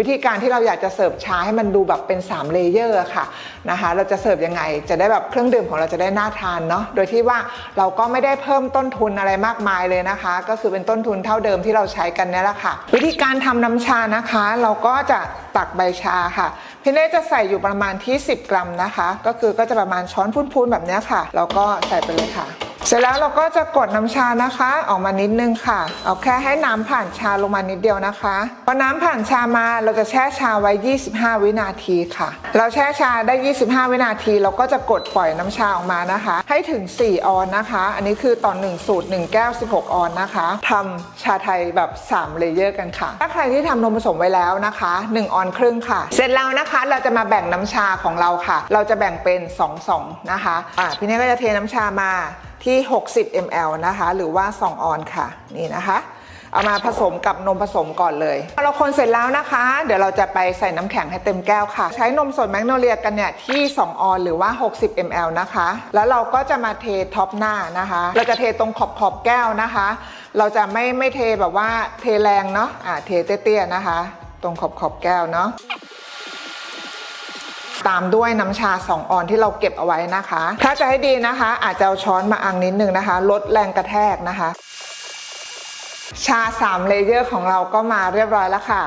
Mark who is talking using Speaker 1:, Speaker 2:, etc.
Speaker 1: วิธีการที่เราอยากจะเสิร์ฟชาให้มันดูแบบเป็น 3 เลเยอร์ค่ะนะคะ เราจะเสิร์ฟยังไง จะได้แบบเครื่องดื่มของเราจะได้น่าทานเนาะ โดยที่ว่าเราก็ไม่ได้เพิ่มต้นทุนอะไรมากมายเลยนะคะ ก็คือเป็นต้นทุนเท่าเดิมที่เราใช้กันนี่แหละค่ะ วิธีการทำน้ำชานะคะ เราก็จะตักใบชาค่ะ พี่เน่จะใส่อยู่ประมาณที่ 10 กรัมนะคะ ก็คือก็จะประมาณช้อนพูนๆแบบนี้ค่ะ แล้วก็ใส่ไปเลยค่ะ เสร็จแล้วเราก็จะกดน้ำชานะคะ ออกมานิดนึงค่ะ เอาแค่ให้น้ำผ่านชาลงมานิดเดียวนะคะพอน้ำผ่านชามาเราจะแช่ชาไว้ 25 วินาทีค่ะ เราแช่ชาได้ 25 วินาที เราก็จะกดปล่อยน้ำชาออกมานะคะ ให้ถึง 4 ออนนะคะ อันนี้คือต่อ1สูตร 1 แก้ว 16 ออนนะคะทำชาไทยแบบ 3 เลเยอร์กันค่ะ ถ้าใครที่ทำนมผสมไว้แล้วนะคะ 1 ออนครึ่งค่ะ เสร็จแล้วนะคะ เราจะมาแบ่งน้ำชาของเราค่ะ เราจะแบ่งเป็น 2 2 นะคะ อะพี่เน่ก็จะเทน้ำชามา ที่ 60 ml นะคะ หรือว่า 2 ออนค่ะ นี่นะคะ เอามาผสมกับนมผสมก่อนเลยพอเราคนเสร็จแล้วนะคะ เดี๋ยวเราจะไปใส่น้ำแข็งให้เต็มแก้วค่ะ ใช้นมสดแมกโนเลียกันเนี่ยที่ 2 ออนหรือว่า 60 ml นะคะ แล้วเราก็จะมาเทท็อปหน้านะคะ เราจะเทตรงขอบขอบแก้วนะคะ เราจะไม่ไม่เทแบบว่าเทแรงเนาะ อ่า เทเตี้ยๆนะคะ ตรงขอบขอบแก้วเนาะ ตามด้วยน้ำชา 2 ออนที่เราเก็บเอาไว้นะคะ ถ้าจะให้ดีนะคะ อาจจะเอาช้อนมาอังนิดนึงนะคะ ลดแรงกระแทกนะคะ ชา 3 เลเยอร์ของเราก็มาเรียบร้อยแล้วค่ะ